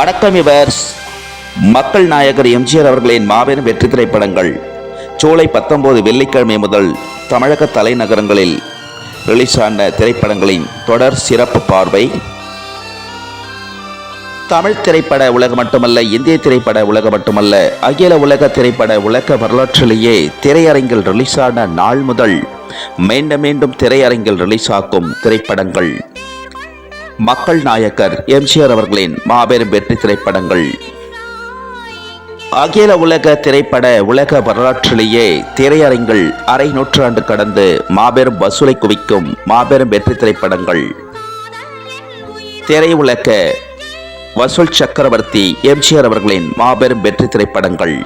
வணக்கம் இவர்ஸ். மக்கள் நாயகர் எம்ஜிஆர் அவர்களின் மாபெரும் வெற்றி திரைப்படங்கள். ஜூலை பத்தொன்பது வெள்ளிக்கிழமை முதல் தமிழக தலைநகரங்களில் ரிலீஸ் ஆன திரைப்படங்களின் தொடர் சிறப்பு பார்வை. தமிழ் திரைப்பட உலகம் மட்டுமல்ல இந்திய திரைப்பட உலகம் மட்டுமல்ல அகில உலக திரைப்பட உலக வரலாற்றிலேயே திரையரங்கில் ரிலீஸ் ஆன நாள் முதல் மீண்டும் மீண்டும் திரையரங்கில் ரிலீஸ் ஆகும் திரைப்படங்கள். மக்கள் நாயக்கர் எம்ஜிஆர் அவர்களின் மாபெரும் வெற்றி திரைப்படங்கள். அகில உலக திரைப்பட உலக வரலாற்றிலேயே திரையரங்கில் அரை நூற்றாண்டு கடந்து மாபெரும் வசூலை குவிக்கும் மாபெரும் வெற்றி திரைப்படங்கள். திரையுலக வசூல் சக்கரவர்த்தி எம்ஜிஆர் அவர்களின் மாபெரும் வெற்றி திரைப்படங்கள்.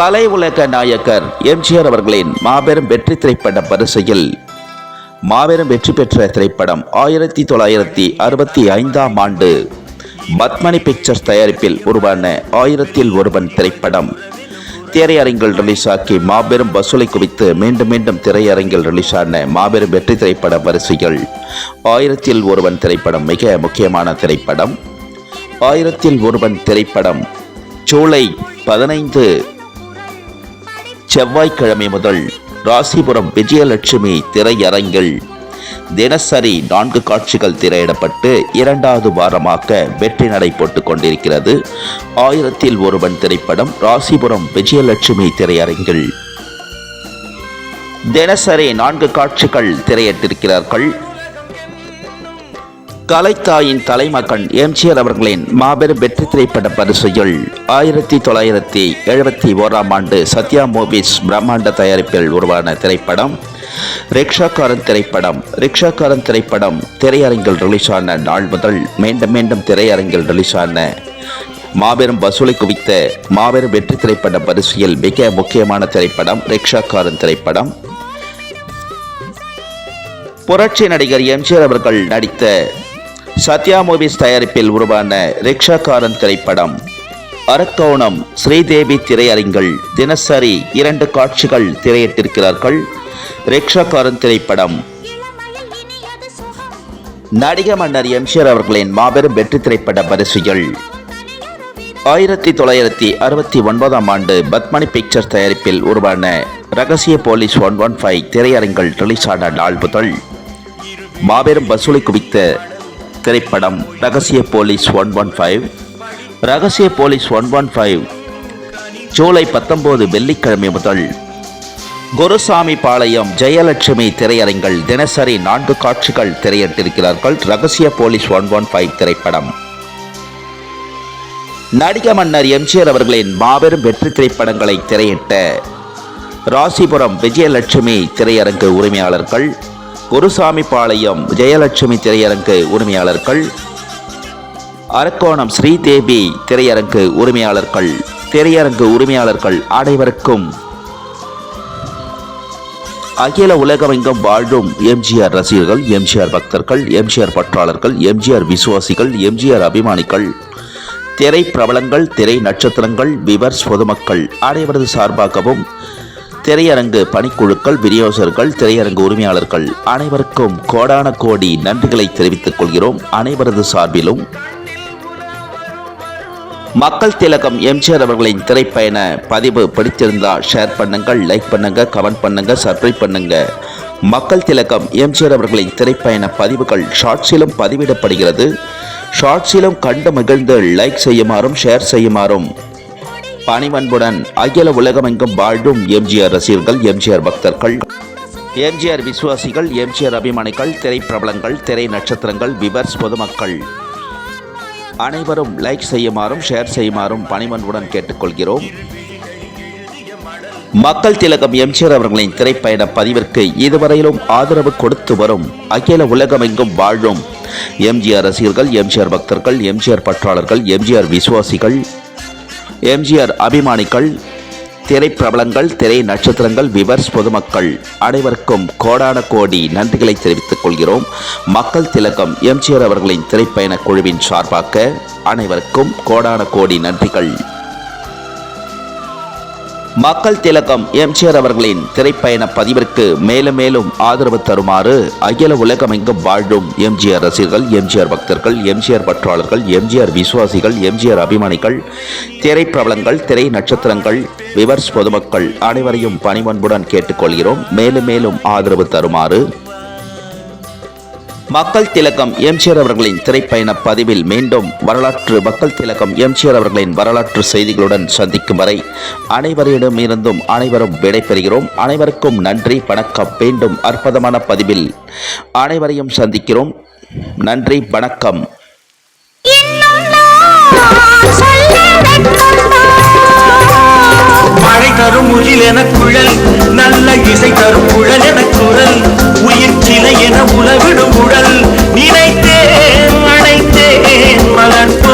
கலை உலக நாயகர் எம்ஜிஆர் அவர்களின் மாபெரும் வெற்றி திரைப்பட வரிசையில் மாபெரும் வெற்றி பெற்ற திரைப்படம் ஆயிரத்தி தொள்ளாயிரத்தி அறுபத்தி ஐந்தாம் ஆண்டு. பத்மனி பிக்சர்ஸ் தயாரிப்பில் உருவான ஆயிரத்தில் ஒருவன் திரைப்படம். திரையரங்கில் ரிலீஸ் ஆக்கி மாபெரும் வசூலை குவித்து மீண்டும் மீண்டும் திரையரங்கில் ரிலீஸ் ஆன மாபெரும் வெற்றி திரைப்பட வரிசைகள் ஆயிரத்தில் ஒருவன் திரைப்படம் மிக முக்கியமான திரைப்படம். ஆயிரத்தில் ஒருவன் திரைப்படம் ஜூலை பதினைந்து. செவ்வாய்க்கிழமை முதல் ராசிபுரம் விஜயலட்சுமி திரையரங்கில் தினசரி நான்கு காட்சிகள் திரையிடப்பட்டு இரண்டாவது வாரமாக வெற்றி நடை போட்டுக் கொண்டிருக்கிறது. ஆயிரத்தில் ஒருவன் திரைப்படம் ராசிபுரம் விஜயலட்சுமி திரையரங்கில். தினசரி நான்கு காட்சிகள் திரையிட்டிருக்கிறார்கள். கலைத்தாயின் தலைமகன் எம்ஜிஆர் அவர்களின் மாபெரும் வெற்றி திரைப்பட பரிசுகள் ஆயிரத்தி தொள்ளாயிரத்தி எழுபத்தி ஓராம் ஆண்டு சத்யா மூவிஸ் பிரம்மாண்ட தயாரிப்பில் உருவான திரைப்படம் ரிக்ஷாக்காரன் திரைப்படம் ரிக்ஷாக்காரன் திரைப்படம் திரையரங்கில் ரிலீஸ் ஆன நாள் முதல் மீண்டும் மீண்டும் திரையரங்கில் ரிலீஸ் ஆன மாபெரும் வசூலை குவித்த மாபெரும் வெற்றி திரைப்பட பரிசையில் மிக முக்கியமான திரைப்படம் ரிக்ஷாக்காரன் திரைப்படம். புரட்சி நடிகர் எம்ஜிஆர் அவர்கள் நடித்த சத்யா மூவிஸ் தயாரிப்பில் உருவான ரிக்ஷாக்காரன் திரைப்படம். அரக்கோணம் ஸ்ரீதேவி திரையரங்கில் தினசரி இரண்டு காட்சிகள் திரையிட்டிருக்கிறார்கள். ரிக்ஷாக்காரன் திரைப்படம். நடிக மன்னர் எம்ஷியர் அவர்களின் மாபெரும் வெற்றி திரைப்பட பரிசுகள் ஆயிரத்தி தொள்ளாயிரத்தி அறுபத்தி ஒன்பதாம் ஆண்டு பத்மனி பிக்சர்ஸ் தயாரிப்பில் உருவான ரகசிய போலீஸ் ஒன் ஒன் ஃபைவ் திரையரங்கில் ரிலீஸ் ஆன நாள் முதல். மாபெரும் வசூலை குவித்த திரைப்படம் ரகசிய போலீஸ் ஒன் ஒன் ஃபைவ் ரகசிய police one one five July பத்தொன்பது வெள்ளிக்கிழமை முதல் குருசாமி பாளையம் ஜெயலட்சுமி திரையரங்கில் தினசரி நான்கு காட்சிகள் திரையிட்டிருக்கிறார்கள். ரகசிய போலீஸ் ஒன் ஒன் ஃபைவ் திரைப்படம் நடிக மன்னர் எம்ஜிஆர் அவர்களின் மாபெரும் வெற்றி திரைப்படங்களை திரையிட்ட ராசிபுரம் விஜயலட்சுமி திரையரங்கு உரிமையாளர்கள் குருசாமி பாளையம் ஜெயலட்சுமி திரையரங்கு உரிமையாளர்கள் அரக்கோணம் ஸ்ரீதேவி திரையரங்கு உரிமையாளர்கள் திரையரங்கு உரிமையாளர்கள் அனைவருக்கும் அகில உலகமெங்கும் வாழும் எம்ஜிஆர் ரசிகர்கள் எம்ஜிஆர் பக்தர்கள் எம்ஜிஆர் பற்றாளர்கள் எம்ஜிஆர் விசுவாசிகள் எம்ஜிஆர் அபிமானிகள் திரை பிரபலங்கள் திரை நட்சத்திரங்கள் விவர்ஸ் பொதுமக்கள் அனைவரது சார்பாகவும் திரையரங்கு பணிக்குழுக்கள் விநியோகர்கள் திரையரங்கு உரிமையாளர்கள் அனைவருக்கும் கோடான கோடி நன்றிகளை தெரிவித்துக் கொள்கிறோம். அனைவரது சார்பிலும் மக்கள் திலகம் எம்ஜிஆர் அவர்களின் திரைப்பயண பதிவு பிடித்திருந்தா ஷேர் பண்ணுங்கள் லைக் பண்ணுங்க கமெண்ட் பண்ணுங்க சப்ஸ்கிரைப் பண்ணுங்க. மக்கள் திலகம் எம்ஜிஆர் அவர்களின் திரைப்பயண பதிவுகள் ஷார்ட்ஸிலும் பதிவிடப்படுகிறது. ஷார்ட்ஸிலும் கண்டு மகிழ்ந்து லைக் செய்யுமாறும் ஷேர் செய்யுமாறும் பணிவன்புடன் அகில உலகமெங்கும் வாழும் எம்ஜிஆர் ரசிகர்கள் எம்ஜிஆர் பக்தர்கள் எம்ஜிஆர் விசுவாசிகள் எம்ஜிஆர் அபிமானிகள் திரைப்பிரபலங்கள் திரை நட்சத்திரங்கள் விவர்ஸ் பொதுமக்கள். அனைவரும் லைக் செய்யுமாறும் ஷேர் செய்யுமாறும் பணிவன்புடன் கேட்டுக்கொள்கிறோம். மக்கள் திலகம் எம்ஜிஆர் அவர்களின் திரைப்பயண பதிவிற்கு இதுவரையிலும் ஆதரவு கொடுத்து வரும் அகில உலகமெங்கும் வாழும் எம்ஜிஆர் ரசிகர்கள் எம்ஜிஆர் பக்தர்கள் எம்ஜிஆர் பற்றாளர்கள் எம்ஜிஆர் விசுவாசிகள் எம்ஜிஆர் அபிமானிகள் திரைப்பிரபலங்கள் திரை நட்சத்திரங்கள் விவர்ஸ் பொதுமக்கள் அனைவருக்கும் கோடான கோடி நன்றிகளை தெரிவித்துக் கொள்கிறோம். மக்கள் திலகம் எம்ஜிஆர் அவர்களின் திரைப்பயண குழுவின் சார்பாக அனைவருக்கும் கோடான கோடி நன்றிகள். மக்கள் திலகம் எம்ஜிஆர் அவர்களின் திரைப்பயண பதிவிற்கு மேலும் மேலும் ஆதரவு தருமாறு அகில உலகமெங்கும் வாழும் எம்ஜிஆர் ரசிகர்கள் எம்ஜிஆர் பக்தர்கள் எம்ஜிஆர் பற்றாளர்கள் எம்ஜிஆர் விசுவாசிகள் எம்ஜிஆர் அபிமானிகள் திரைப்பிரபலங்கள் திரை நட்சத்திரங்கள் விவர்ஸ் பொதுமக்கள் அனைவரையும் பணிவன்புடன் கேட்டுக்கொள்கிறோம். மேலும் மேலும் ஆதரவு தருமாறு மக்கள் திலகம் எம்ஜிஆர் அவர்களின் திரைப்பயண பதிவில் மீண்டும் வரலாற்று மக்கள் திலகம் எம்ஜிஆர் அவர்களின் வரலாற்று செய்திகளுடன் சந்திக்கும் வரை அனைவரிடம் இருந்தும் அனைவரும் விடைபெறுகிறோம் அனைவருக்கும் நன்றி வணக்கம். மீண்டும் அற்புதமான பதிவில் அனைவரையும் சந்திக்கிறோம். நன்றி வணக்கம். மழை தரும் முகில் என குழல் நல்ல இசை தரும் குழல் என குரல். என உலவிடும் உடல். நினைத்தேன் அழைத்தேன் மலர்